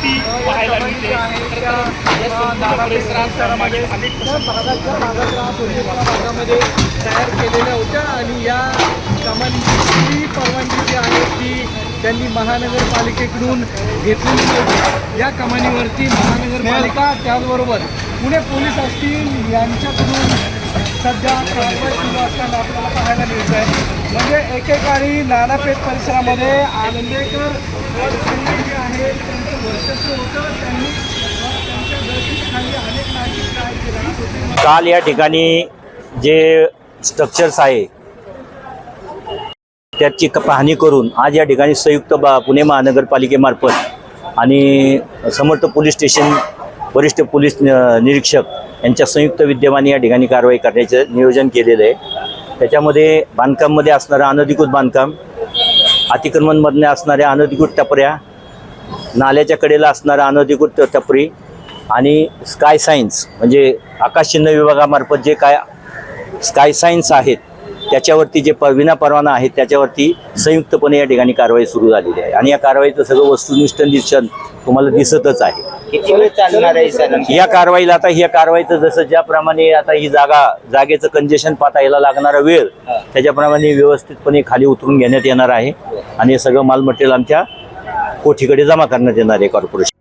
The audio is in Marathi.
ती पाहायला मिळते भागामध्ये तयार केलेल्या होत्या आणि या कामांची परवानगी जी आहे ती त्यांनी महानगरपालिकेकडून घेतलेली होती या कमानीवरती महानगरपालिका त्याचबरोबर पुणे पोलीस असतील यांच्याकडून सध्या कारवाई सुरू असताना आपल्याला पाहायला मिळत आहे म्हणजे एकेकाळी नानापेठ परिसरामध्ये आनंदेकर जे आहे त्यांचं वर्चस्व होतं. त्यांनी त्यांच्या अनेक नागरिक काय केलं काल या ठिकाणी जे स्ट्रक्चर्स आहे त्याची पाहणी करून आज या ठिकाणी संयुक्त बा पुणे महानगरपालिकेमार्फत आणि समर्थ पोलीस स्टेशन वरिष्ठ पोलीस न- निरीक्षक यांच्या संयुक्त विद्यमाने या ठिकाणी कारवाई करण्याचं नियोजन केलेलं आहे. त्याच्यामध्ये बांधकाममध्ये असणारं अनधिकृत बांधकाम अतिक्रमणमधने असणाऱ्या अनधिकृत टपऱ्या नाल्याच्या कडेला असणारा अनधिकृत टपरी आणि स्काय सायन्स म्हणजे आकाशचिन्ह विभागामार्फत जे काय स्काय सायन्स आहेत त्याच्यावरती जे विना परवाना आहेत त्याच्यावरती संयुक्तपणे या ठिकाणी कारवाई सुरू झालेली आहे. आणि या कारवाईचं सगळं वस्तुनिष्ठ निरीक्षण तुम्हाला दिसतच आहे. किती वेळ चालणार आहे या कारवाईला आता ह्या कारवाईचं जसं ज्याप्रमाणे आता ही जागा जागेचं कंजेशन पाहता याला लागणारा वेळ त्याच्याप्रमाणे व्यवस्थितपणे खाली उतरून घेण्यात येणार आहे. आणि हे सगळं माल मटेरियल आमच्या कोठीकडे जमा करण्यात येणार आहे कॉर्पोरेशन